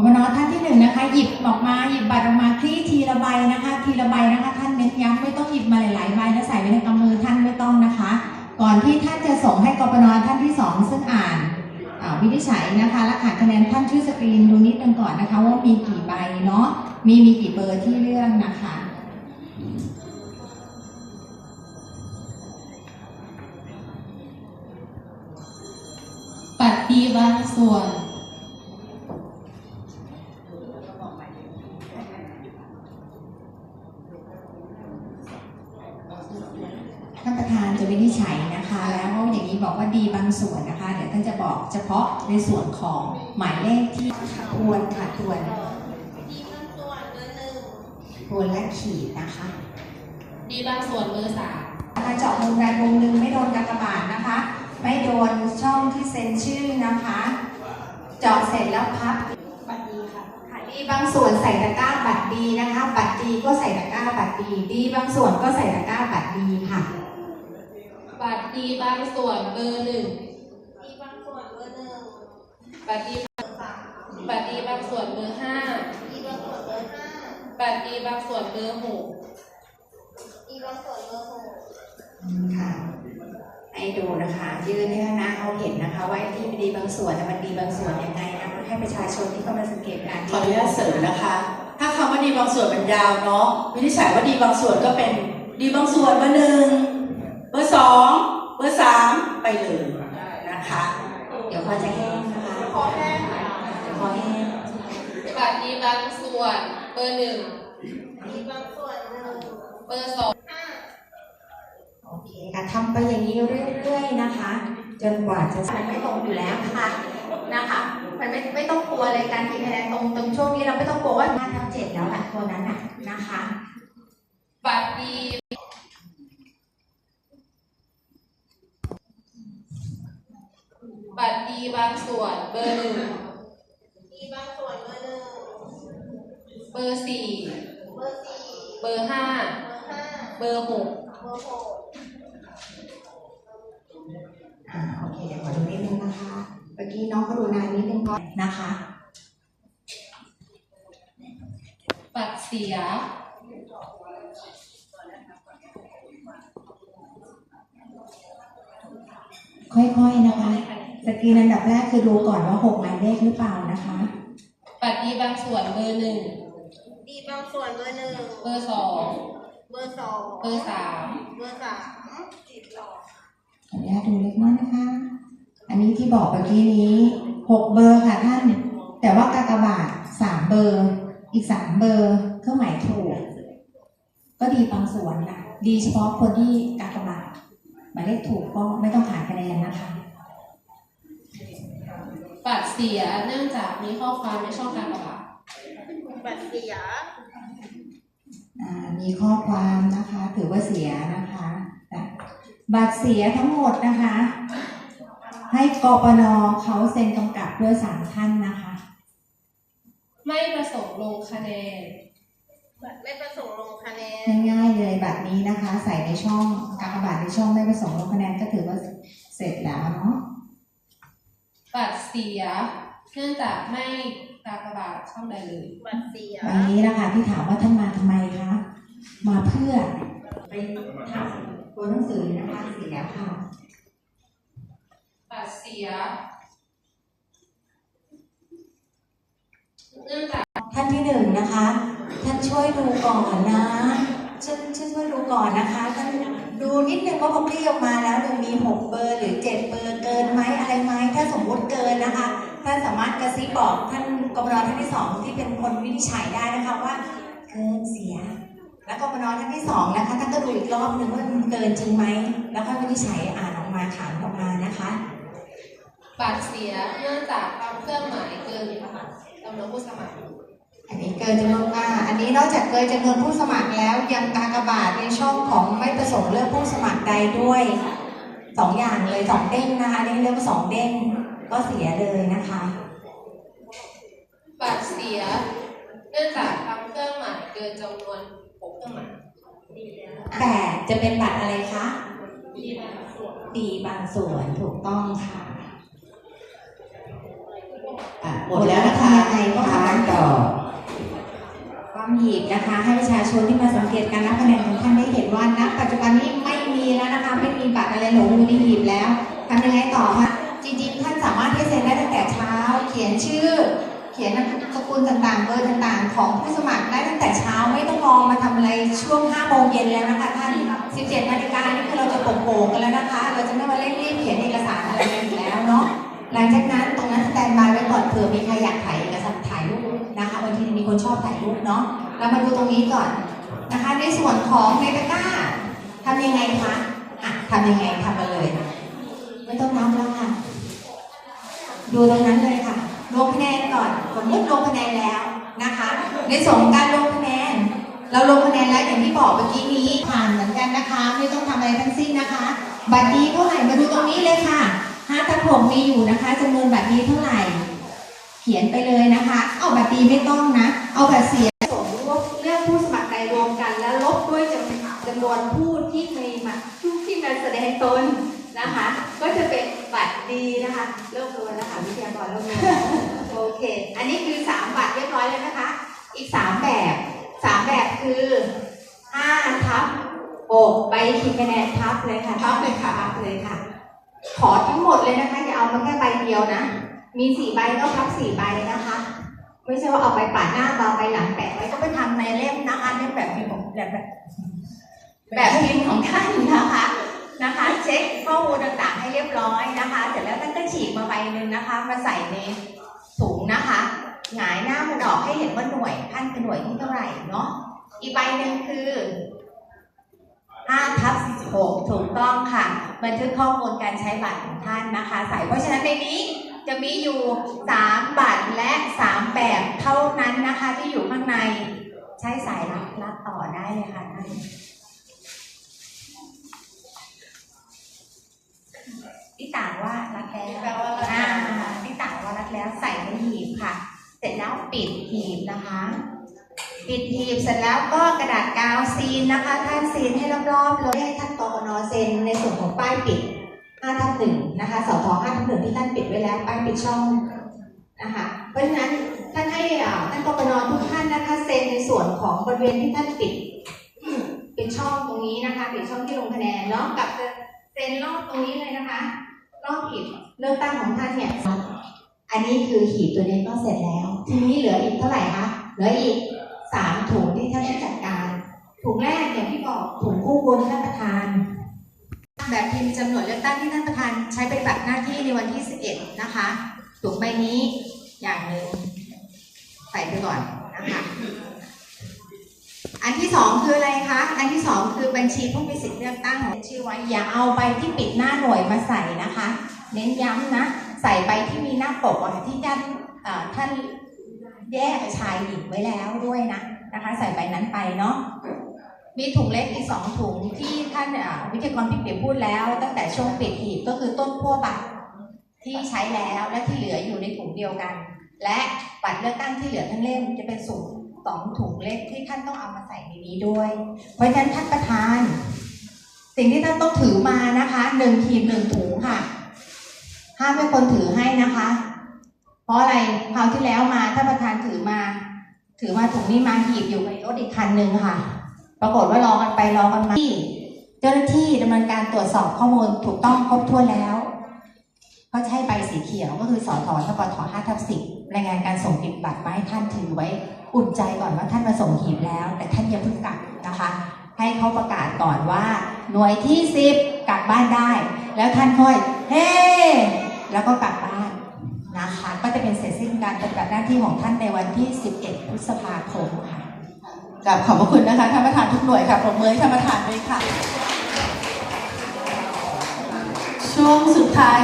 กบนท่านที่หนึ่งนะคะ หยิบออกมาหยิบบัตรออกมาคลี่ทีละใบนะคะ ทีละใบนะคะ ท่านเน้นย้ำไม่ต้องหยิบมาหลายๆใบแล้วใส่ไว้ในกำมือท่านไม่ต้องนะคะ ก่อนที่ท่านจะส่งให้กบนท่านที่สองซึ่งอ่านวินิจฉัยนะคะและขาดคะแนนท่านช่วยสกรีนดูนิดนึงก่อนนะคะ ว่ามีกี่ใบเนาะมีมีกี่เบอร์ที่เรื่องนะคะปัดดีบางส่วน ท่านประธานจะวินิจฉัยนะคะ แล้วอย่างนี้บอกว่าดีบางส่วนนะคะ เดี๋ยวท่านจะบอกเฉพาะในส่วนของหมายเลขที่ทวนค่ะทวนดีบางส่วนเบอร์หนึ่งทวนและขีดนะคะ ดีบางส่วนเบอร์สามถ้าเจาะมุมใดมุมหนึ่งไม่โดนกากบาทนะคะ ไม่โดนช่องที่เซ็นชื่อนะคะ เจาะเสร็จแล้วพับปัดดีค่ะค่ะดีบางส่วนใส่ตะกร้าบัตรดีนะคะ บัตรดีก็ใส่ตะกร้าบัตรดี ดีบางส่วนก็ใส่ตะกร้าบัตรดีค่ะ ปัดดีบางส่วนเบอร์หนึ่งดีบางส่วนเบอร์หนึ่งปัดดีเบอร์สามปัดดีบางส่วนเบอร์ห้าดีบางส่วนเบอร์ห้าปัดดีบางส่วนเบอร์หกดีบางส่วนเบอร์หกค่ะให้ดูนะคะยืนให้คณะเขาเห็นนะคะว่าไอ้ที่ดีบางส่วนน่ะมันดีบางส่วนยังไงนะให้ประชาชนที่เข้ามาสังเกตการณ์ขออนุญาตเสริมนะคะ ถ้าคำว่าดีบางส่วนมันยาวเนาะวินิจฉัยว่าดีบางส่วนก็เป็นดีบางส่วนเบอร์หนึ่งเบ อร์สองเบอร์สามไปเลยนะคะ เดี๋ยวพอจะแห้งนะคะขอแห้งเดี๋ยวพอแห้งปัดดีบางส่วนเบอร์หนึ่งดีบางส่วนหนึ่งเบอร์สองห้าโอเคค่ะทำไปอย่างนี้เรื่อยๆนะคะ จนกว่าจะมันไม่ตรงอยู่แล้วค่ะนะคะ มันไม่ไม่ต้องกลัวเลยการกินคะแนนตรงตรงช่วงนี้เราไม่ต้องกลัวว่าห้าทับเจ็ดแล้วแหละตัวนั้นน่ะนะคะปัด ดีปัดดีบางส่วนเบอร์หนึ่งดีบางส่วนเบอร์หนึ่งเบอร์สี่เบอร์สี่เบอร์ห้าเบอร์ห้าเบอร์หกเบอร์หกอ่าโอเคเดี๋ยวขอดูนิดนึงนะคะ เมื่อกี้น้องเขาดูนานนิดนึงก่อนนะคะปัดเสีย ค่อยๆนะคะส กรีนอันดับแรกคือดูก่อนว่าหกหมายเลขหรือเปล่านะคะปัดดีบางส่วนเบอร์หนึ่งดีบางส่วนเบอร์หนึ่งเบอร์สองเบอร์สองเบอร์สามเบอร์สามติดต่อขออนุญาตดูเล็กน้อยนะคะ อันนี้ที่บอกเมื่อกี้นี้หกเบอร์ค่ะท่าน แต่ว่ากากบาทสามเบอร์ อีกสามเบอร์เครื่องหมายถูก ก็ดีบางส่วนค่ะ ดีเฉพาะคนที่กากบาทหมายเลขถูกก็ไม่ต้องขาดคะแนนนะคะ ปัดเสียเนื่องจากมีข้อความในช่องการระบาดบัตรเสียอ่ามีข้อความนะคะ ถือว่าเสียนะคะแต่บัตรเสียทั้งหมดนะคะ ให้กปนเขาเซ็นกำกับด้วยสามท่านนะคะ ไม่ประสงค์ลงคะแนนบัตรไม่ประสงค์ลงคะแนนง่ายๆเลยแบบนี้นะคะ ใส่ในช่องกากบาทในช่องไม่ประสงค์ลงคะแนนก็ถือว่าเสร็จแล้วเนาะ ปัดเสีย เนื่องจากไม่กากบาทช่องใดเลย บัตรเสีย วันนี้นะคะที่ถามว่าท่านมาทำไมคะ มาเพื่อไปทำตัวหนังสือนะคะเสียค่ะปัดเสีย เนื่องจากท่านที่หนึ่งนะคะ ท่านช่วยดูก่อนนะช่วยช่วยช่วยดูก่อนนะคะท่านดู นิดนึงว่าพอคลี่ออกมาแล้วเนี่ยมีหกเบอร์หรือเจ็ดเบอร์เกินไหมอะไรไหมถ้าสมมุติเกินนะคะท่านสามารถกระซิบบอกท่านกบนท่านที่สองที่เป็นคนวินิจฉัยได้นะคะว่าเกินเสีย แล้วกบนท่านที่สองนะคะท่านก็ดูอีกรอบหนึ่งว่ามันเกินจริงไหมแล้วก็วินิจฉัยอ่านออกมาขานออกมานะคะปัดเสียเนื่องจากทำเครื่องหมายเกินจำนวนผู้สมัคร อันนี้เกินจำนวนอ่าอันนี้นอกจากเกินจำนวนผู้สมัครแล้วยังกากบาทในช่องของไม่ประสงค์เลือกผู้สมัครใดด้วยสองอย่างเลยสองเด้งนะคะอันนี้เรียกว่าสองเด้งก็เสียเลยนะคะปัดเสียเนื่องจากทำเครื่องหมายเกินจำนวนหกเครื่องหมายแต่จะเป็นบัตรอะไรคะดีบางส่วนดีบางส่วนถูกต้องค่ะอะหมดแล้วนะคะยังไงก็ทำ นะคะ ให้ประชาชนที่มาสังเการนับคะแนนของท่านได้เห็นว่าณปัจจุบันนี้ไม่มีแล้วนะคะ ไม่มีบัตรอะไรหลงอยู่ในหีบแล้วทำยังไงต่อคะจริงๆ ท่านสามารถที่เซ็นได้ตั้งแต่เช้า เขียนชื่อ เขียนนามสกุลต่างๆ เบอร์ต่างๆ ของผู้สมัครได้ตั้งแต่เช้าไม่ต้องรอมาทำอะไรช่วง5โมงเย็นแล้วนะคะท่าน 17นาฬิกานี่คือเราจะโป่งๆกันแล้วนะคะ เราจะไม่มาเร่งรีบเขียนเอกสารอะไรกันอยู่แล้วเนาะหลังจากนั้นตรงนั้นสแตนบายไว้ก่อนเผื่อมีใครอยากถ่ายเอกสารถ่ายรูปนะคะบางทีมีคนชอบถ่ายรูปเนาะเรามาดูตรงนี้ก่อน นะคะ ในส่วนของในตะกร้าทำยังไงคะอะทำยังไงทำมาเลย ไม่ต้องนับแล้วค่ะ ดูตรงนั้นเลยค่ะลงคะแนนก่อนสมมติลงคะแนนแล้วนะคะ ในส่วนของการลงคะแนน เราลงคะแนนแล้วอย่างที่บอกเมื่อกี้นี้ผ่านเหมือนกันนะคะ ไม่ต้องทำอะไรทั้งสิ้นนะคะบัตรดีเท่าไหร่มาดูตรงนี้เลยค่ะห้าทับผมมีอยู่นะคะจำนวนบัตรดีเท่าไหร่ เขียนไปเลยนะคะ เอาบัตรดีไม่ต้องนะ เอาบัตรเสียสมลบเลือกผู้สมัครใดรวมกัน แล้วลบด้วยจำจำนวนผู้ที่มีมาผู้ที่มาแสดง ตนนะคะ ก็จะเป็นบัตรดีนะคะเริ่มตัวแล้วค่ะวิทยากรเริ่มตัวโอเค อันนี้คือสามบัตรเรียบร้อยแล้วนะคะ อีกสามแบบสามแบบคือห้าทับหกใบขีดคะแนนทับเลยค่ะทับเลยค่ะทับเลยค่ะ ขอทั้งหมดเลยนะคะอย่าเอามาแค่ใบเดียวนะ มีสี่ใบก็พับสี่ใบนะคะไม่ใช่ว่าเอาไปปาดหน้ามาไปหลังแปะไว้ก็ไปทำในเล่มนะคะเล่มแบบพิมพ์ของแบบแบบแบบพิมพ์ของท่านนะคะ นะคะ เช็คข้อมูลต่างๆให้เรียบร้อยนะคะ เสร็จแล้วท่านก็ฉีกมาใบหนึ่งนะคะ มาใส่ในถุงนะคะหงายหน้ามันออกให้เห็นว่าหน่วยท่านเป็นหน่วยที่เท่าไหร่เนาะอีกใบหนึ่งคือ5ทับ16ถูกต้องค่ะ บันทึกข้อมูลการใช้บัตรของท่านนะคะ ใส่เพราะฉะนั้นในนี้จะมีอยู่ 3 บัตรและ 3 แบบเท่านั้นนะคะที่อยู่ข้างใน ใช้สายรับรับต่อได้เลยค่ะท่าน ต่างว่ารัดแล้วแปลว่ารัดอ่าแล้วที่ต่างว่ารัดแล้วใส่ในหีบค่ะ เสร็จแล้วปิดหีบนะคะ ปิดหีบเสร็จแล้วก็กระดาษกาวซีนนะคะ ท่านซีนให้รอบๆเลยให้ท่านกกนเซ็นในส่วนของป้ายปิด5ทับหนึ่งนะคะสท5ทับหนึ่งที่ท่านปิดไว้แล้วป้ายปิดช่องนะคะเพราะฉะนั้นท่านให้อ่าท่านกกนทุกท่านนะคะเซ็นในส่วนของบริเวณที่ท่านปิดปิดช่องตรงนี้นะคะปิดช่องที่ลงคะแนนเนาะกับเซ็นรอบตรงนี้เลยนะคะ อบหีบเลือกตั้งของท่านเนี่ยอันนี้คือหีบตัวนี้ก็เสร็จแล้ว ทีนี้เหลืออีกเท่าไหร่คะเหลืออีกสามถุงที่ท่านได้จัดการถุงแรกอย่างที่บอกถุงคู่บุญท่านประธานแบบพิมพ์จำนวนเลือกตั้งที่ท่านประธานใช้ปฏิบัติหน้าที่ในวันที่ 11 นะคะถุงใบนี้อย่างหนึ่งใส่ไปก่อนนะคะ อันที่สองคืออะไรคะ อันที่สองคือบัญชีผู้มีสิทธิ์เลือกตั้งของชื่อไว้อย่าเอาใบที่ปิดหน้าหน่วยมาใส่นะคะ เน้นย้ำนะ ใส่ใบที่มีหน้าปกอะที่ท่านท่านแยกชายหญิงไว้แล้วด้วยนะนะคะ ใส่ใบนั้นไปเนาะมีถุงเล็กอีกสองถุงที่ท่านวิทยากรพี่เปียพูดแล้ว ตั้งแต่ช่วงปิดหีบก็คือต้นขั้วบัตรที่ใช้แล้วและที่เหลืออยู่ในถุงเดียวกัน และบัตรเลือกตั้งที่เหลือทั้งเล่มจะเป็นสูง สองถุงเล็กที่ท่านต้องเอามาใส่ในนี้ด้วย เพราะฉะนั้นท่านประธาน สิ่งที่ท่านต้องถือมานะคะหนึ่งทีมหนึ่งถุงค่ะห้ามเป็นคนถือให้นะคะ เพราะอะไรคราวที่แล้วมาท่านประธานถือมา ถือมาถุงนี้มาหีบอยู่ในรถอีกคันหนึ่งค่ะ ปรากฏว่ารอกันไปรอกันมาที่เจ้าหน้าที่ดำเนินการตรวจสอบข้อมูลถูกต้องครบถ้วนแล้ว ก็ใช้ใบสีเขียวก็คือสอทอทบทห้าทับสิบ รายงานการส่งหีบบัตรมาให้ท่านถือไว้อุ่นใจก่อนว่าท่านมาส่งหีบแล้ว แต่ท่านอย่าเพิ่งกลับนะคะ ให้เขาประกาศก่อนว่า หน่วยที่สิบกลับบ้านได้ แล้วท่านค่อย เฮ้แล้วก็กลับบ้านนะคะก็จะเป็นเสร็จสิ้นการปฏิบัติหน้าที่ของท่านในวันที่ 11 พฤษภาคมค่ะกับขอบพระคุณนะคะท่านประธานทุกหน่วยค่ะปรบมือท่านประธานด้วยค่ะ ช่วงสุดท้าย